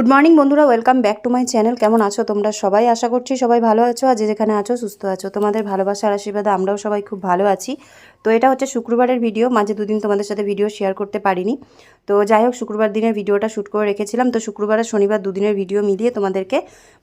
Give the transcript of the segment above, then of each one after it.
Good morning বন্ধুরা welcome back to my channel কেমন আছো তোমরা? সবাই আশা করছি সবাই ভালো আছো, আর যেখানে আছো, সুস্থ আছো। তোমাদের ভালোবাসার আশীর্বাদে আমরাও সবাই খুব ভালো আছি। তো এটা হচ্ছে শুক্রবারের ভিডিও মাঝে দুদিন তোমাদের সাথে ভিডিও শেয়ার করতে পারিনি। তো যাই হোক, শুক্রবার দিনের ভিডিওটা শ্যুট করে রেখেছিলাম। তো শুক্রবার আর শনিবার দুদিনের ভিডিও মিলিয়ে তোমাদেরকে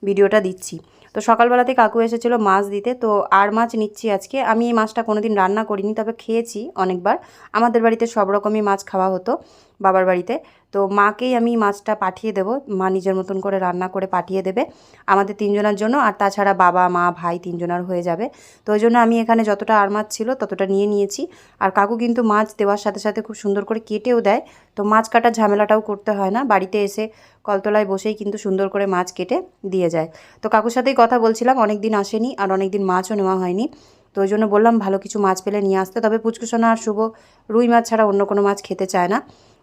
ভিডিওটা দিচ্ছি। তো সকালবেলাতে কাকু এসেছিল মাছ দিতে। তো আর মাছ নিচ্ছি আজকে। আমি এই মাছটা কোনোদিন রান্না করিনি, তবে খেয়েছি অনেকবার। আমাদের বাড়িতে সব রকমই মাছ খাওয়া হতো বাবার বাড়িতে। তো মাকেই আমি মাছটা পাঠিয়ে দেবো। মা নিজের মতন করে রান্না করে পাঠিয়ে দেবে আমাদের তিনজনের জন্য। আর তাছাড়া বাবা, মা, ভাই তিনজনের হয়ে যাবে। তো ওই জন্য আমি এখানে যতটা আর মাছ ছিল ততটা নিয়ে নিয়েছি। আর কাকু কিন্তু মাছ দেওয়ার সাথে সাথে খুব সুন্দর করে কেটেও দেয়। তো মাছ কাটার ঝামেলাটাও করতে হয় না। বাড়িতে এসে কলতলায় বসেই কিন্তু সুন্দর করে মাছ কেটে দিয়ে যায়। তো কাকুর সাথেই কথা বলছিলাম অনেক দিন আসেনি আর অনেক দিন মাছও নেওয়া হয়নি। তো ওই জন্য বললাম ভালো কিছু মাছ পেলে নিয়ে আসতে। তবে পুচকুসোনা আর শুভ রুই মাছ ছাড়া অন্য কোনো মাছ খেতে চায় না।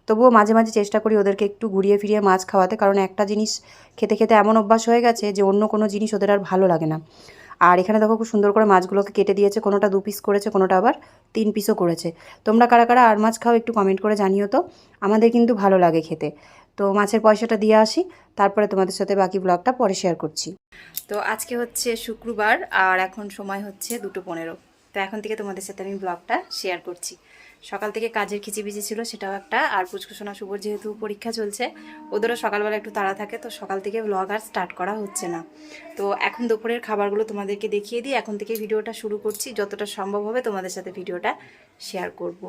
তবুও মাঝে মাঝে চেষ্টা করি ওদেরকে একটু ঘুরিয়ে ফিরিয়ে মাছ খাওয়াতে, কারণ একটা জিনিস খেতে খেতে এমন অভ্যাস হয়ে গেছে যে অন্য কোনো জিনিস ওদের আর ভালো লাগে না। আর এখানে দেখো খুব সুন্দর করে মাছগুলোকে কেটে দিয়েছে, কোনোটা দু পিস করেছে, কোনোটা আবার তিন পিসও করেছে। তোমরা কারা কারা আর মাছ খাও একটু কমেন্ট করে জানিও তো, আমাদের কিন্তু ভালো লাগে খেতে। তো মাছের পয়সাটা দিয়ে আসি, তারপরে তোমাদের সাথে বাকি ব্লগটা পরে শেয়ার করছি। তো আজকে হচ্ছে শুক্রবার, আর এখন সময় হচ্ছে দুটো পনেরো। তো এখন থেকে তোমাদের সাথে আমি ব্লগটা শেয়ার করছি। সকাল থেকে কাজের খিচিবিচি ছিল, সেটাও একটা। আর পুচকুসোনা শুভর যেহেতু পরীক্ষা চলছে, ওদেরও সকালবেলা একটু তাড়া থাকে, তো সকাল থেকে ব্লগ আর স্টার্ট করা হচ্ছে না। তো এখন দুপুরের খাবারগুলো তোমাদেরকে দেখিয়ে দিই। এখন থেকে ভিডিওটা শুরু করছি। যতটা সম্ভব হবে তোমাদের সাথে ভিডিওটা শেয়ার করব।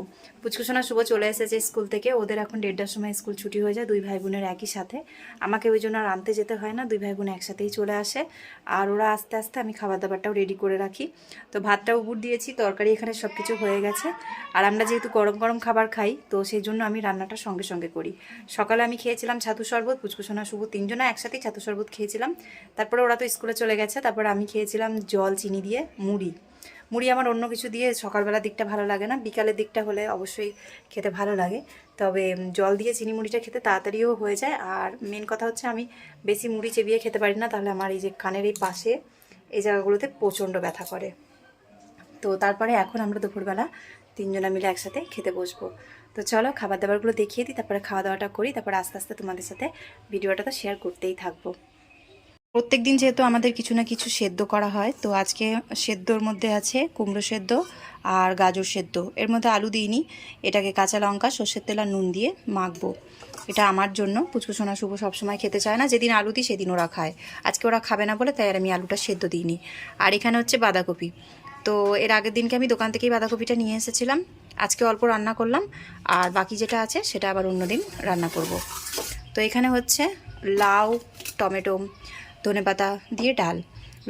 পুচকুসোনা শুভ চলে এসেছে স্কুল থেকে। ওদের এখন দেড়টার সময় স্কুল ছুটি হয়ে যায়, দুই ভাই বোনের একই সাথে। আমাকে ওই জন্য আর আনতে যেতে হয় না, দুই ভাই বোন একসাথেই চলে আসে। আর ওরা আস্তে আস্তে আমি খাবার দাবারটাও রেডি করে রাখি। তো ভাতটা উপর দিয়েছি, তরকারি এখানে সব কিছু হয়ে গেছে। আর আমরা যেহেতু গরম গরম খাবার খাই, তো সেই জন্য আমি রান্নাটা সঙ্গে সঙ্গে করি। সকালে আমি খেয়েছিলাম ছাতু শরবত পুচকুসোনা শুভ তিনজনা একসাথেই ছাতু শরবত খেয়েছিলাম। তারপরে ওরা তো স্কুলে চলে গেছে, তারপরে আমি খেয়েছিলাম জল, চিনি দিয়ে মুড়ি। মুড়ি আমার অন্য কিছু দিয়ে সকালবেলার দিকটা ভালো লাগে না, বিকালের দিকটা হলে অবশ্যই খেতে ভালো লাগে। তবে জল দিয়ে চিনি মুড়িটা খেতে তাড়াতাড়িও হয়ে যায়। আর মেন কথা হচ্ছে আমি বেশি মুড়ি চেবিয়ে খেতে পারি না, তাহলে আমার এই যে কানের এই পাশে, এই জায়গাগুলোতে প্রচণ্ড ব্যথা করে। তো তারপরে এখন আমরা দুপুরবেলা তিনজনা মিলে একসাথে খেতে বসবো। তো চলো খাবার দাবারগুলো দেখিয়ে দিই, তারপরে খাওয়া দাওয়াটা করি, তারপরে আস্তে আস্তে তোমাদের সাথে ভিডিওটা তো শেয়ার করতেই থাকব। প্রত্যেক দিন যেহেতু আমাদের কিছু না কিছু সেদ্ধ করা হয়, তো আজকে সেদ্ধর মধ্যে আছে কুমড়ো সেদ্ধ আর গাজর সেদ্ধ। এর মধ্যে আলু দিইনি, এটাকে কাঁচা লঙ্কা, সর্ষের তেল আর নুন দিয়ে মাখবো। এটা আমার জন্য পুচকুসোনা শুভ সবসময় খেতে চায় না, যেদিন আলু দিই সেদিন ওরা খায়। আজকে ওরা খাবে না বলে তাই আর আমি আলুটা সেদ্ধ দিইনি। আর এখানে হচ্ছে বাঁধাকপি। তো এর আগের দিনকে আমি দোকান থেকেই বাঁধাকপিটা নিয়ে এসেছিলাম। আজকে অল্প রান্না করলাম, আর বাকি যেটা আছে সেটা আবার অন্যদিন রান্না করব। তো এখানে হচ্ছে লাউ, টমেটো ধনেপাতা দিয়ে ডাল।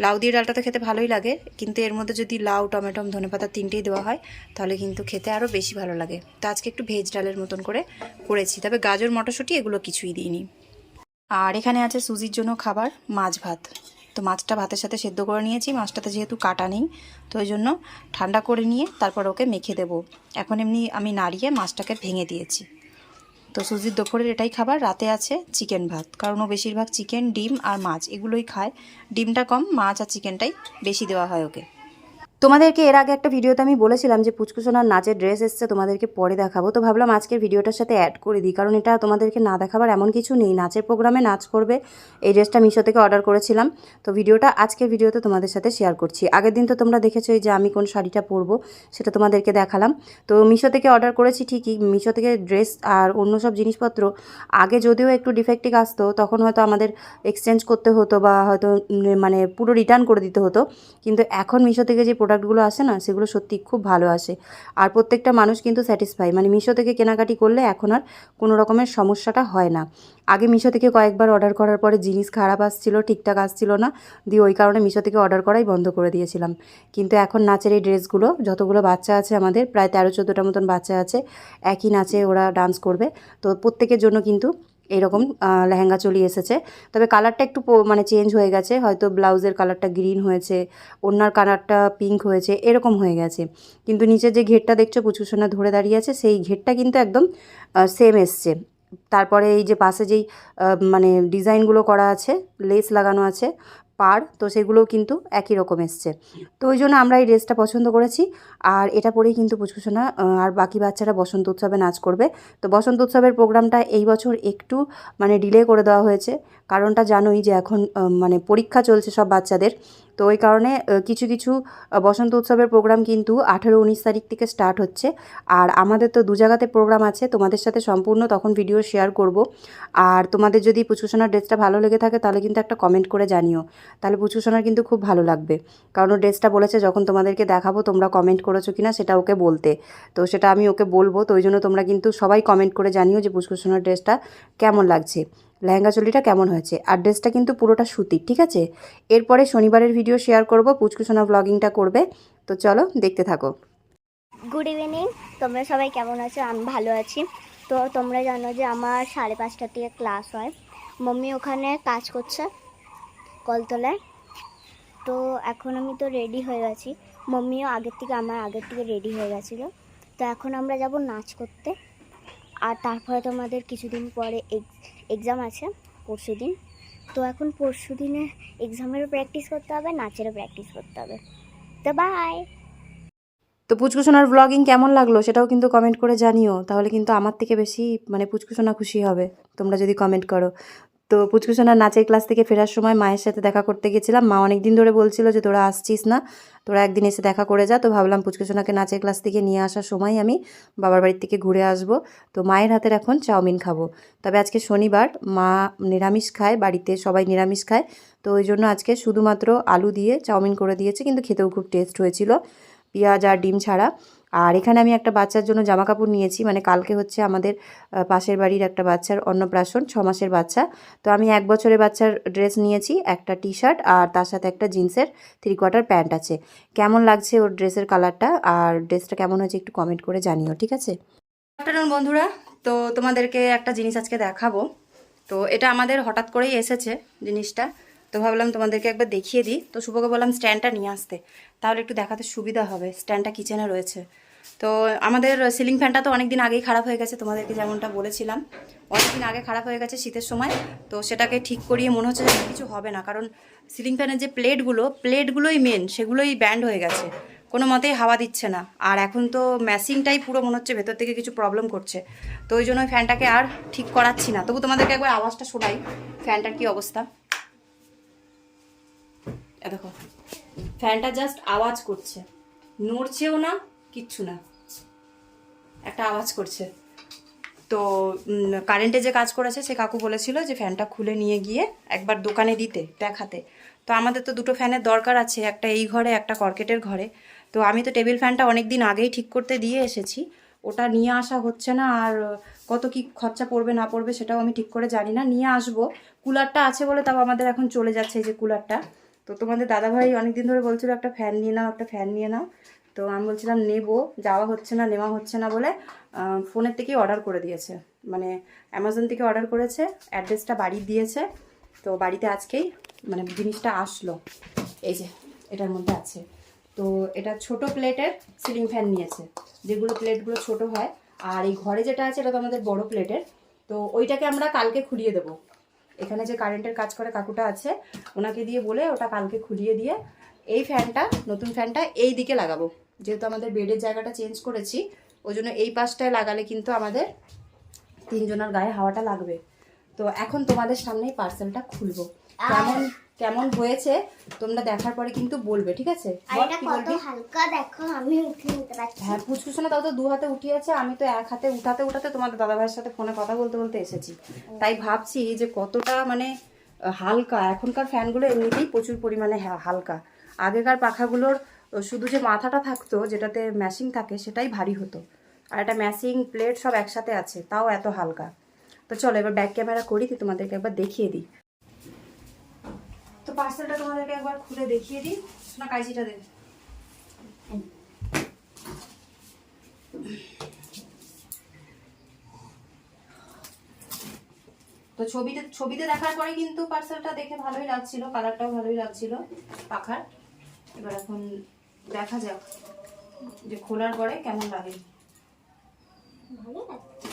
লাউ দিয়ে ডালটা তো খেতে ভালোই লাগে, কিন্তু এর মধ্যে যদি লাউ, টমেটো ধনেপাতা তিনটেই দেওয়া হয়, তাহলে কিন্তু খেতে আরও বেশি ভালো লাগে। তো আজকে একটু ভেজ ডালের মতন করে করেছি, তবে গাজর, মটরশুঁটি এগুলো কিছুই দিইনি। আর এখানে আছে সুজির জন্য খাবার, মাছ ভাত। তো মাছটা ভাতের সাথে সেদ্ধ করে নিয়েছি, মাছটাতে যেহেতু কাটা নেই, তো ওই জন্য ঠান্ডা করে নিয়ে তারপর ওকে মেখে দেব। এখন এমনি আমি নাড়িয়ে মাছটাকে ভেঙে দিয়েছি। তো সুজির দুপুরের এটাই খাবার, রাতে আছে চিকেন ভাত, কারণ ও বেশিরভাগ চিকেন, ডিম আর মাছ, এগুলোই খায়। ডিমটা কম, মাছ আর চিকেনটাই বেশি দেওয়া হয় ওকে। তোমাদেরকে এর আগে একটা ভিডিওতে আমি বলেছিলাম যে পুচকুসোনার নাচের ড্রেস এসছে, তোমাদেরকে পরে দেখাবো। তো ভাবলাম আজকের ভিডিওটার সাথে অ্যাড করে দিই, কারণ এটা তোমাদেরকে না দেখাবার এমন কিছু নেই। নাচের প্রোগ্রামে নাচ করবে, এই ড্রেসটা মিশো থেকে অর্ডার করেছিলাম। তো ভিডিওটা আজকের ভিডিওতে তোমাদের সাথে শেয়ার করছি। আগের দিন তো তোমরা দেখেছ যে আমি কোন শাড়িটা পরবো, সেটা তোমাদেরকে দেখালাম। তো মিশো থেকে অর্ডার করেছি ঠিকই, মিশো থেকে ড্রেস আর অন্য সব জিনিসপত্র। আগে যদিও একটু ডিফেক্টিভ আসতো, তখন হয়তো আমাদের এক্সচেঞ্জ করতে হতো বা হয়তো মানে পুরো রিটার্ন করে দিতে হতো। কিন্তু এখন মিশো থেকে যে প্রোডাক্টগুলো আসে না, সেগুলো সত্যি খুব ভালো আসে। আর প্রত্যেকটা মানুষ কিন্তু স্যাটিসফাই মানে মিশো থেকে কেনাকাটি করলে এখন আর কোনো রকমের সমস্যাটা হয় না। আগে মিশো থেকে কয়েকবার অর্ডার করার পরে জিনিস খারাপ আসছিল, ঠিকঠাক আসছিল না, দিয়ে ওই কারণে মিশো থেকে অর্ডার করাই বন্ধ করে দিয়েছিলাম। কিন্তু এখন নাচের এই ড্রেসগুলো, যতগুলো বাচ্চা আছে আমাদের, প্রায় তেরো চোদ্দোটা মতন বাচ্চা আছে, একই নাচে ওরা ডান্স করবে। তো প্রত্যেকের জন্য কিন্তু এরকম লেহেঙ্গা চলি এসেছে। তবে কালারটা একটু মানে চেঞ্জ হয়ে গেছে। হয়তো ব্লাউজের কালারটা গ্রিন হয়েছে ওনার কালারটা পিঙ্ক হয়েছে, এরকম হয়ে গেছে। কিন্তু নিচে যে ঘেরটা দেখছ পুচুসোনা ধরে দাঁড়িয়ে আছে, সেই ঘেরটা কিন্তু একদম সেম এসছে। তারপরে এই যে পাশে যেই মানে ডিজাইনগুলো করা আছে লেস লাগানো আছে পার, তো সেগুলোও কিন্তু একই রকম এসছে। তো ওই জন্য আমরা এই ড্রেসটা পছন্দ করেছি। আর এটা পরেই কিন্তু পুচকুসোনা আর বাকি বাচ্চারা বসন্ত উৎসবে নাচ করবে। তো বসন্ত উৎসবের প্রোগ্রামটা এই বছর একটু মানে ডিলে করে দেওয়া হয়েছে। কারণটা জানোই যে এখন মানে পরীক্ষা চলছে সব বাচ্চাদের। তো ওই কারণে কিছু কিছু বসন্ত উৎসবের প্রোগ্রাম কিন্তু আঠেরো উনিশ তারিখ থেকে স্টার্ট হচ্ছে। আর আমাদের তো দু জায়গাতে প্রোগ্রাম আছে, তোমাদের সাথে সম্পূর্ণ তখন ভিডিও শেয়ার করব। আর তোমাদের যদি পুচকুসোনার ড্রেসটা ভালো লেগে থাকে, তাহলে কিন্তু একটা কমেন্ট করে জানিও। তাহলে পুচকুসোনার কিন্তু খুব ভালো লাগবে। কারণ ও ড্রেসটা বলেছে, যখন তোমাদেরকে দেখাবো, তোমরা কমেন্ট করেছ কিনা, সেটা ওকে বলতে। তো সেটা আমি ওকে বলব। তো ওই জন্য তোমরা কিন্তু সবাই কমেন্ট করে জানিও যে পুচকুসোনার ড্রেসটা কেমন লাগছে। লেহেঙ্গা চুলিটা কেমন হয়েছে? আর ড্রেসটা কিন্তু পুরোটা সুতির, ঠিক আছে? এরপরে শনিবারের ভিডিও শেয়ার করব, পুচকুসোনা ব্লগিংটা করবে। তো চলো, দেখতে থাকো। গুড ইভিনিং তোমরা সবাই কেমন আছো? আমি ভালো আছি। তো তোমরা জানো যে আমার সাড়ে পাঁচটার থেকে ক্লাস হয়। মাম্মি ওখানে কাজ করছে কলতলায়। তো এখন আমি তো রেডি হয়ে গেছি। মম্মিও আগের থেকে, আমার আগের থেকে রেডি হয়ে গেছিল। তো এখন আমরা যাব নাচ করতে। আর তারপরে তোমাদের কিছুদিন পরে এক্সাম আছে পরশু দিন তো এখন পরশু দিনে এক্সামেরও প্র্যাকটিস করতে হবে, নাচেরও প্র্যাকটিস করতে হবে। তো বাই তো পুচকুসোনার ব্লগিং কেমন লাগল সেটাও কিন্তু কমেন্ট করে জানিও, তাহলে কিন্তু আমার থেকে বেশি মানে পুচকুসোনা খুশি হবে, তোমরা যদি কমেন্ট করো। তো পুচকুসোনার নাচের ক্লাস থেকে ফেরার সময় মায়ের সাথে দেখা করতে গেছিলাম। মা অনেক দিন ধরে বলছিল যে, তোরা আসছিস না, তোরা একদিন এসে দেখা করে যা। তো ভাবলাম পুচকুসোনাকে নাচের ক্লাস থেকে নিয়ে আসার সময় আমি বাবার বাড়ির থেকে ঘুরে আসব। তো মায়ের হাতের এখন চাউমিন খাব। তবে আজকে শনিবার, মা নিরামিষ খায়, বাড়িতে সবাই নিরামিষ খায়। তো ওই জন্য আজকে শুধুমাত্র আলু দিয়ে চাউমিন করে দিয়েছে, কিন্তু খেতেও খুব টেস্ট হয়েছিল। পেঁয়াজ আর ডিম ছাড়া। আর এখানে আমি একটা বাচ্চার জন্য জামা কাপড় নিয়েছি। মানে কালকে হচ্ছে আমাদের পাশের বাড়ির একটা বাচ্চার অন্নপ্রাশন, ছ মাসের বাচ্চা। তো আমি এক বছরের বাচ্চার ড্রেস নিয়েছি, একটা টি শার্ট আর তার সাথে একটা জিন্সের থ্রি কোয়ার্টার প্যান্ট আছে। কেমন লাগছে ওর ড্রেসের কালারটা? আর ড্রেসটা কেমন হয়েছে একটু কমেন্ট করে জানিও, ঠিক আছে? আফটারনুন বন্ধুরা। তো তোমাদেরকে একটা জিনিস আজকে দেখাবো। তো এটা আমাদের হঠাৎ করেই এসেছে জিনিসটা। তো ভাবলাম তোমাদেরকে একবার দেখিয়ে দিই। তো শুভকে বললাম স্ট্যান্ডটা নিয়ে আসতে। তাহলে একটু দেখাতে সুবিধা হবে। স্ট্যান্ডটা কিচেনে রয়েছে। তো আমাদের সিলিং ফ্যানটা তো অনেক দিন আগেই খারাপ হয়ে গেছে, তোমাদেরকে যেমনটা বলেছিলাম। অনেক দিন আগে খারাপ হয়ে গেছে শীতের সময়, তো সেটাকে ঠিক করিয়ে মনে হচ্ছে যে কিছু হবে না। কারণ সিলিং ফ্যানের যে প্লেটগুলো প্লেটগুলোই মেন সেগুলোই ব্যান্ড হয়ে গেছে। কোনো মতেই হাওয়া দিচ্ছে না। আর এখন তো ম্যাসিংটাই পুরো মনে হচ্ছে ভেতর থেকে কিছু প্রবলেম করছে। তো ওই জন্য ফ্যানটাকে আর ঠিক করাচ্ছি না। তবু তোমাদেরকে একবার আওয়াজটা শোনাই ফ্যানটার কি অবস্থা? দেখো ফ্যানটা জাস্ট আওয়াজ করছে। নড়ছেও না কিচ্ছু না। একটা আওয়াজ করছে। তো কারেন্টে যে কাজ করেছে, সে কাকু বলেছিল যে ফ্যানটা খুলে নিয়ে গিয়ে একবার দোকানে দিতে, দেখাতে। তো আমাদের তো দুটো ফ্যানের দরকার আছে, একটা এই ঘরে, একটা কর্কেটের ঘরে। তো আমি তো টেবিল ফ্যানটা অনেক দিন আগেই ঠিক করতে দিয়ে এসেছি। ওটা নিয়ে আসা হচ্ছে না, আর কত কি খরচা পড়বে, না পড়বে সেটাও আমি ঠিক করে জানি না। নিয়ে আসব। কুলারটা আছে বলে তাও আমাদের এখন চলে যাচ্ছে এই যে কুলারটা। তো তোমাদের দাদাভাই অনেকদিন ধরে বলছিল, একটা ফ্যান নিয়ে নাও, একটা ফ্যান নিয়ে নাও। তো আমি বলছিলাম, নেব, যাওয়া হচ্ছে না, নেওয়া হচ্ছে না বলে ফোনের থেকেই অর্ডার করে দিয়েছে। মানে অ্যামাজন থেকে অর্ডার করেছে অ্যাড্রেসটা বাড়ি দিয়েছে। তো বাড়িতে আজকেই মানে জিনিসটা আসলো। এই যে, এটার মধ্যে আছে। তো এটা ছোট প্লেটের সিলিং ফ্যান নিয়েছে, যেগুলো প্লেটগুলো ছোট হয়। আর এই ঘরে যেটা আছে, এটা তো আমাদের বড় প্লেটের। তো ওইটাকে আমরা কালকে খুলিয়ে দেবো। এখানে যে কারেন্টের কাজ করে কাকুটা আছে, ওনাকে দিয়ে বলে ওটা কালকে খুলিয়ে দিয়ে, এই ফ্যানটা নতুন ফ্যানটা এই দিকে লাগাবো। যেহেতু আমাদের বেডের জায়গাটা চেঞ্জ করেছি ওই জন্য এই পাশটায় লাগালে কিন্তু আমাদের তিনজনের গায়ে হাওয়াটা লাগবে। তো এখন তোমাদের সামনেই পার্সেলটা খুলবো। কেমন কেমন হয়েছে তোমরা দেখার পরে কিন্তু বলবে ঠিক আছে? হ্যাঁ পুচকুসোনা তাও তো দু হাতে উঠিয়েছে আমি তো এক হাতে উঠাতে উঠাতে তোমাদের দাদা ভাইয়ের সাথে ফোনে কথা বলতে বলতে এসেছি। তাই ভাবছি যে কতটা মানে হালকা এখনকার ফ্যানগুলো এমনিতেই প্রচুর পরিমাণে হালকা। আগেকার পাখাগুলোর শুধু যে মাথাটা থাকতো, যেটাতে ম্যাশিং থাকে, সেটাই ভারী হতো। আর একটা ম্যাশিং প্লেট সব একসাথে আছে, তাও এত হালকা। তো চলো এবার ব্যাক ক্যামেরা করি, তো তোমাদেরকে একবার দেখিয়ে দিই। তো পার্সেলটা তোমাদেরকে একবার খুলে দেখিয়ে দিই। না কাইজিটা দেবে তো ছবিতে ছবিতে দেখার পরে কিন্তু পার্সেলটা দেখে ভালোই লাগছিল কালারটাও ভালোই লাগছিল পাখার। এবার এখন দেখা যাক যে খোলার পরে কেমন লাগে। ভালো লাগছে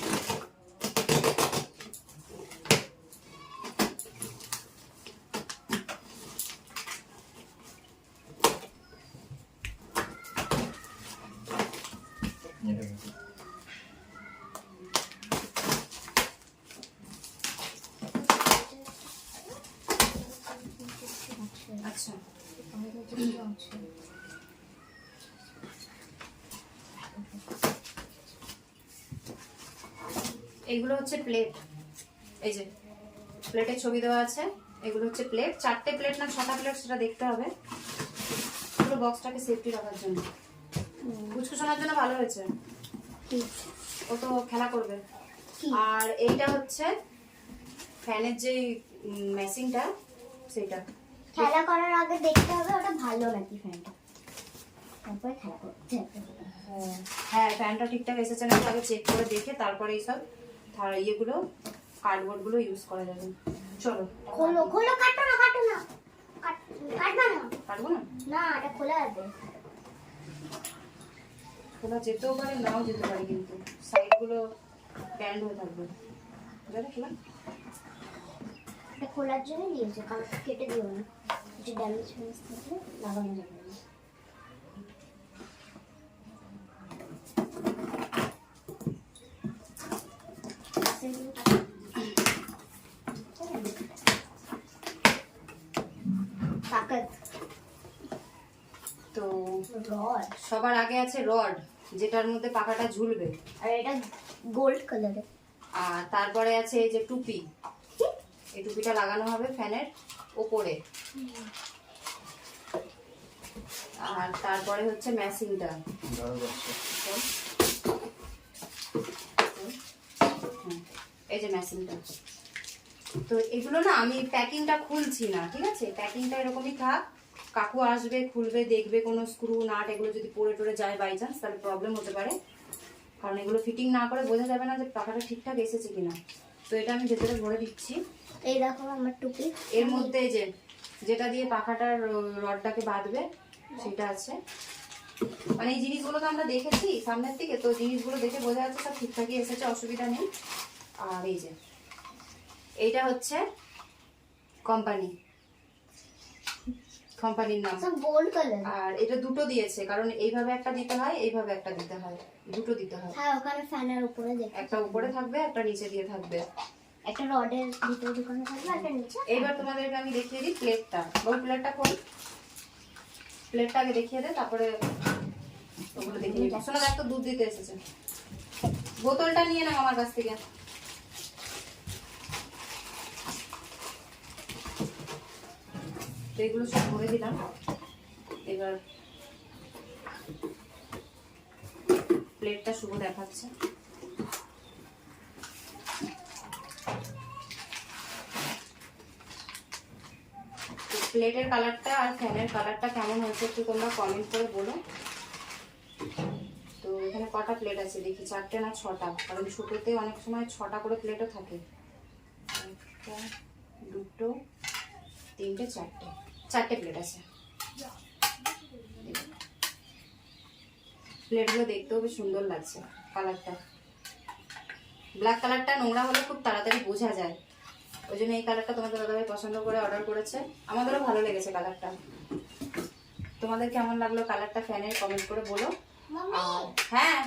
আচ্ছা এইগুলো হচ্ছে প্লেট এই যে প্লেটের ছবি দেওয়া আছে। এগুলো হচ্ছে প্লেট চারটে প্লেট না ছটা প্লেট সেটা দেখতে হবে। পুরো বক্সটাকে সেফটি রাখার জন্য। কুচকুচোনার জন্য ভালো হয়েছে। ও তো খেলা করবে। আর এইটা হচ্ছে ফ্যানের যে মেশিনটা সেটা খেলা করার আগে দেখতে হবে ওটা ভালো নাকি ফ্যানটা তারপরে খেলা করতে হ্যাঁ, হ্যাঁ ফ্যানটা ঠিকঠাক এসেছে নাকি? আগে চেক করে দেখে তারপরে এইসব থার- ইয়েগুলো কার্ডবোর্ডগুলো ইউজ করা যাবে। চলো খোলো খোলো কাটো না কাটো না। কাট- কাটবা না? কাটবো না? না এটা খোলা আছে। খোলা যেতেও পারে নাও যেতে পারে কিন্তু সাইডগুলো ব্যান্ড হয়ে থাকবে। বুঝলে খোলা? এটা খোলার জন্য দিয়েছে কারণ কেটে দিও না। কিছু ড্যামেজ ফ্যামেজ থাকলে লাগানো যাবে না সেগুলো কাটো। তাকাত তো সবার আগে আছে রড যেটার মধ্যে পাখাটা ঝুলবে। আর এটা গোল্ড কালারের আর তারপরে আছে এই যে টুপি। এই টুপিটা লাগানো হবে ফ্যানের ওপরে। আর তারপরে হচ্ছে ম্যাচিংটা এই যে ম্যাচিংটা তো এগুলো না আমি প্যাকিংটা খুলছি না ঠিক আছে? প্যাকিংটা এরকমই থাক। কাকু আসবে খুলবে দেখবে কোনো স্ক্রু নাট এগুলো যদি পড়ে টরে যায় বাই চান্স তাহলে প্রবলেম হতে পারে। কারণ এগুলো ফিটিং না করে বোঝা যাবে না যে পাখাটা ঠিকঠাক এসেছে কিনা। তো এটা আমি ভেতরে ভরে দিচ্ছি। এই দেখো আমার টুপি। এর মধ্যে যে যেটা দিয়ে পাখাটার রডটাকে বাঁধবে সেটা আছে। মানে এই জিনিসগুলো তো আমরা দেখেছি সামনের দিকে তো জিনিসগুলো দেখে বোঝা যাচ্ছে সব ঠিকঠাকই এসেছে অসুবিধা নেই। আর এই যে এইটা হচ্ছে কোম্পানি কোম্পানির নাম। গোল্ড কালার আর এটা দুটো দিয়েছে কারণ এইভাবে একটা দিতে হয় এইভাবে একটা দিতে হয়। দুটো দিতে হয়। হ্যাঁ ওখানে ফ্যানের উপরে দেখো। একটা উপরে থাকবে একটা নিচে দিয়ে থাকবে। একটা রডের ভিতরে দোকানে থাকবে একটা নিচে। এইবার তোমাদেরকে আমি দেখিয়ে দিই প্লেটটা ওই প্লেটটা খোল প্লেটটা আগে দেখিয়ে দে তারপরে ওগুলো দেখিয়ে দিই শোনা দেখ তো দুধ দিতে এসেছে। বোতলটা নিয়ে নাও আমার কাছ থেকে। তো এগুলো সব ভরে দিলাম। এবার প্লেটটা শুভ দেখাচ্ছে। প্লেটের কালারটা আর ফ্যানের কালারটা কেমন হয়েছে একটু তোমরা কমেন্ট করে বলো। তো এখানে কটা প্লেট আছে? দেখি চারটে না ছটা? কারণ ছোটোতে অনেক সময় ছটা করে প্লেটও থাকে। একটা, দুটো তিনটে চারটে। চারটে প্লেট আছে। প্লেটগুলো দেখতেও বেশ সুন্দর লাগছে কালারটা ব্ল্যাক কালারটা নোংরা হলে খুব তাড়াতাড়ি বোঝা যায়। ওই জন্য এই কালারটা তোমাদের দাদাভাই পছন্দ করে অর্ডার করেছে। আমাদেরও ভালো লেগেছে কালারটা তোমাদের কেমন লাগল কালারটা ফ্যানের কমেন্ট করে বলো। হ্যাঁ।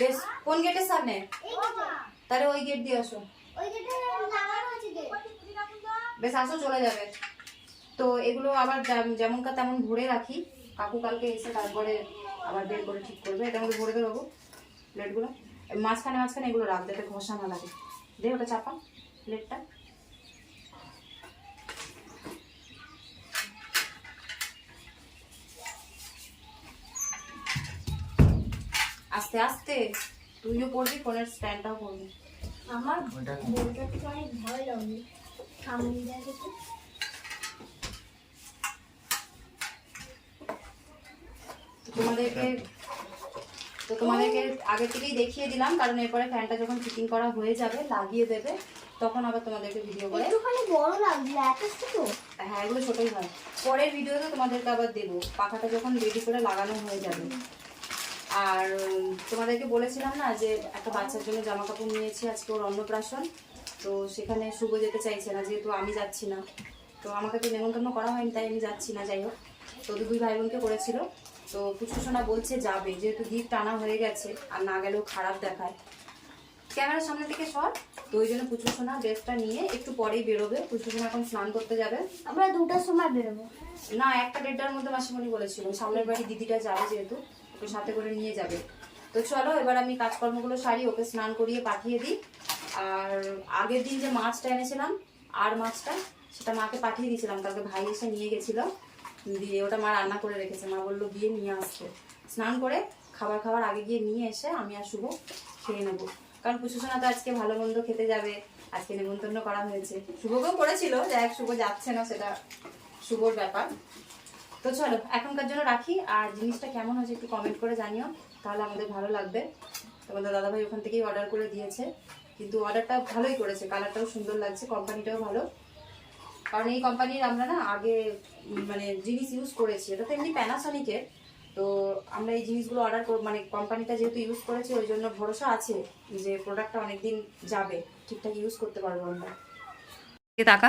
বেশ কোন গেটের সামনে? তাহলে ওই গেট দিয়ে আসো ওই গেটে লাগানো আছে গেট বেশ আসো চলে যাবে। তো এগুলো আবার যেম- যেমনকার তেমন ভরে রাখি। কাকু কালকে এসে তারপরে আবার বের করে ঠিক করবে। এটার মধ্যে ভরে দেবো প্লেটগুলো। মাঝখানে মাঝখানে এগুলো রাখ যাতে ঘষা না লাগে। দে ওটা চাপা প্লেটটা। আস্তে আস্তে। তুইও পড়বি ফোনের স্ট্যান্ডটাও পড়বি। আমার বলতে থেকে অনেক ভয় লাগে। তো তোমাদেরকে তো তোমাদেরকে আগে থেকেই দেখিয়ে দিলাম কারণ এরপরে ফ্যানটা যখন ফিটিং করা হয়ে যাবে লাগিয়ে দেবে তখন আবার তোমাদেরকে ভিডিও করে একটুখানি বড় লাগছে এত ছোট হ্যাঁ এগুলো ছোটই হয়। পরের ভিডিওতে তোমাদেরকে আবার দেবো। পাখাটা যখন রেডি করে লাগানো হয়ে যাবে। আর তোমাদেরকে বলেছিলাম না যে একটা বাচ্চার জন্য জামা কাপড় নিয়েছি আজকে ওর অন্নপ্রাশন। তো সেখানে শুভ যেতে চাইছে না যেহেতু আমি যাচ্ছি না। তো আমাকে তো নেমন্তন্ন করা হয়নি তাই আমি যাচ্ছি না যাই হোক। তো দুই ভাই বোনকে করেছিল। তো পুষ্পসোনা বলছে যাবে যেহেতু গিফট আনা হয়ে গেছে আর না গেলেও খারাপ দেখায়। ক্যামেরার সামনে থেকে সর। তো ওই জন্য পুচু সোনা ড্রেসটা নিয়ে একটু পরেই বেরোবে। পুচু সোনা এখন স্নান করতে যাবে। আমরা দুটার সময় বেরোবো। না একটা দেড়টার মধ্যে মাসিমণি বলেছিল। সামনের বাড়ি দিদিটা যাবে যেহেতু ওকে সাথে করে নিয়ে যাবে। তো চলো এবার আমি কাজকর্মগুলো সারি ওকে স্নান করিয়ে পাঠিয়ে দিই। আর আগের দিন যে মাছটা এনেছিলাম, আর মাছটা, সেটা মাকে পাঠিয়ে দিয়েছিলাম। কালকে ভাই এসে নিয়ে গেছিল। দিয়ে ওটা মা রান্না করে রেখেছে। মা বলল, গিয়ে নিয়ে আসতে। স্নান করে খাবার খাবার আগে গিয়ে নিয়ে এসে আমি আর শুভ খেয়ে নেব। কারণ পুষুসোনা তো আজকে ভালো মন্দ খেতে যাবে। আজকে নেমন্তন্ন করা হয়েছে। শুভকেও করেছিল যাই শুভ যাচ্ছে না, সেটা শুভর ব্যাপার। তো চলো, এখনকার জন্য রাখি। আর জিনিসটা কেমন হয়েছে একটু কমেন্ট করে জানিও। তাহলে আমাদের ভালো লাগবে। তোমাদের দাদাভাই ওখান থেকেই অর্ডার করে দিয়েছে। কিন্তু অর্ডারটা ভালোই করেছে কালারটাও সুন্দর লাগছে কোম্পানিটাও ভালো। কারণ এই কোম্পানির আমরা না আগে মানে জিনিস ইউজ করেছি এটা তো এমনি প্যানাসনিকের তো আমরা এই জিনিসগুলো অর্ডার করব মানে কোম্পানিটা যেহেতু ইউজ করেছি ওই জন্য ভরসা আছে যে প্রোডাক্টটা অনেকদিন যাবে ঠিকঠাক ইউজ করতে পারব আমরা। টাকা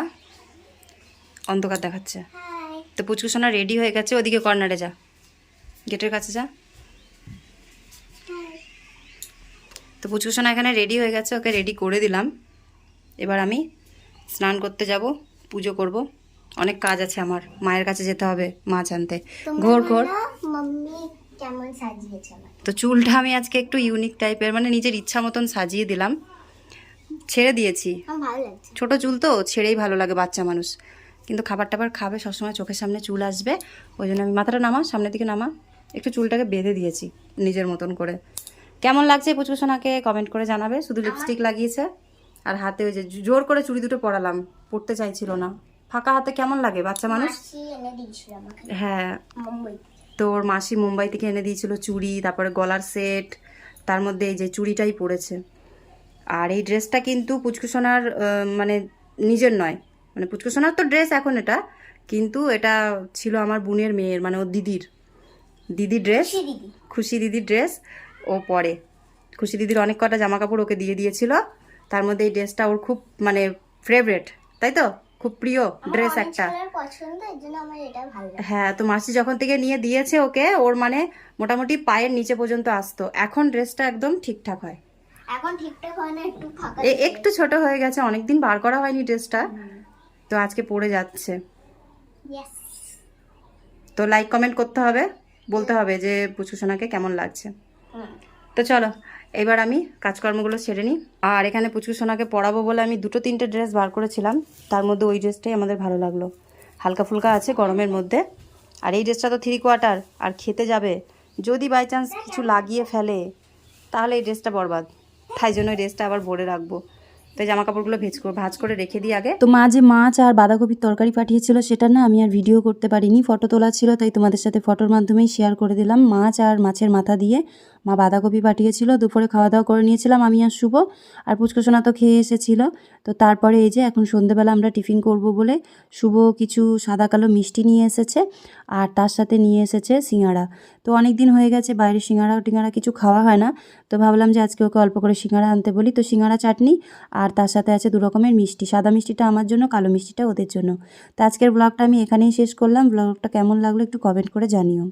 অন্ধকার দেখাচ্ছে। তো পুচকু সোনা রেডি হয়ে গেছে ওদিকে কর্নারে যা। গেটের কাছে যা। তো পুচকু সোনা এখানে রেডি হয়ে গেছে ওকে রেডি করে দিলাম। এবার আমি স্নান করতে যাব পুজো করব। অনেক কাজ আছে আমার মায়ের কাছে যেতে হবে মাছ আনতে ঘোর ঘোর। তো চুলটা আমি আজকে একটু ইউনিক টাইপের মানে নিজের ইচ্ছা মতন সাজিয়ে দিলাম। ছেড়ে দিয়েছি। ছোট চুল তো ছেড়েই ভালো লাগে বাচ্চা মানুষ। কিন্তু খাবার টাবার খাবে সবসময় চোখের সামনে চুল আসবে। ওই জন্য আমি মাথাটা নামা সামনের দিকে নামা একটু চুলটাকে বেঁধে দিয়েছি নিজের মতন করে। কেমন লাগছে পুচকু সোনাকে কমেন্ট করে জানাবে? শুধু লিপস্টিক লাগিয়েছে আর হাতে ওই যে জোর করে চুড়ি দুটো পরালাম পরতে চাইছিল না। ফাঁকা হাতে কেমন লাগে বাচ্চা মানুষ? হ্যাঁ। তোর মাসি মুম্বাই থেকে এনে দিয়েছিল চুড়ি তারপরে গলার সেট তার মধ্যে এই যে চুড়িটাই পড়েছে আর এই ড্রেসটা কিন্তু পুচকুসোনার আহ, মানে নিজের নয়। মানে পুচকুসোনার তো ড্রেস এখন এটা কিন্তু এটা ছিল আমার বোনের মেয়ের মানে ওর দিদির। দিদির ড্রেস খুশি দিদি। খুশি দিদির ড্রেস। ও পরে। খুশি দিদির অনেক কটা জামা কাপড় ওকে দিয়ে দিয়েছিল। তার মধ্যে এই ড্রেসটা ওর খুব মানে ফেভারেট তাই তো? খুব প্রিয় ড্রেস একটা। হ্যাঁ তো মাসি যখন থেকে নিয়ে দিয়েছে ওকে ওর মানে মোটামুটি পায়ের নিচে পর্যন্ত আসতো। এখন ড্রেসটা একদম ঠিকঠাক হয়। এখন ঠিকঠাক হয় না একটু ফাঁকা এ- একটু ছোট হয়ে গেছে অনেকদিন বার করা হয়নি ড্রেসটা। তো আজকে পরে যাচ্ছে। তো লাইক কমেন্ট করতে হবে। বলতে হবে যে পুচু সোনাকে কেমন লাগছে। তো চলো, এবার আমি কাজকর্মগুলো সেরে নিই। আর এখানে পুচকু সোনাকে পড়াবো বলে আমি দুটো তিনটে ড্রেস বার করেছিলাম। তার মধ্যে ওই ড্রেসটাই আমাদের ভালো লাগল। হালকা ফুলকা আছে গরমের মধ্যে। আর এই ড্রেসটা তো থ্রি কোয়ার্টার আর খেতে যাবে। যদি বাই চান্স কিছু লাগিয়ে ফেলে, তাহলে এই ড্রেসটা বরবাদ। তাই জন্য ড্রেসটা আবার ভরে রাখব। তাই জামা কাপড়গুলো ভেজ ভাজ করে রেখে দিই আগে। তো মা যে মাছ আর বাঁধাকপির তরকারি পাঠিয়েছিল সেটা না আমি আর ভিডিও করতে পারিনি, ফটো তোলা ছিল, তাই তোমাদের সাথে ফটোর মাধ্যমেই শেয়ার করে দিলাম। মাছ আর মাছের মাথা দিয়ে মা বাঁধাকপি পাঠিয়েছিল, দুপুরে খাওয়া দাওয়া করে নিয়েছিলাম আমি আর শুভ। আর পুচকুসোনা তো খেয়ে এসেছিল। তো তারপরে এই যে এখন সন্ধেবেলা আমরা টিফিন করব বলে শুভ কিছু সাদা কালো মিষ্টি নিয়ে এসেছে, আর তার সাথে নিয়ে এসেছে সিঙ্গাড়া তো অনেক দিন হয়ে গেছে, বাইরে সিঙ্গাড়া টিঙ্গাড়া কিছু খাওয়া হয় না। তো ভাবলাম যে আজকে ওকে অল্প করে সিঙ্গাড়া আনতে বলি। তো সিঙ্গাড়া চাটনি আর তার সাথে আছে দু রকমের মিষ্টি। সাদা মিষ্টিটা আমার জন্য, কালো মিষ্টিটা ওদের জন্য। তো আজকের ব্লগটা আমি এখানেই শেষ করলাম। ব্লগটা কেমন লাগল একটু কমেন্ট করে জানিও।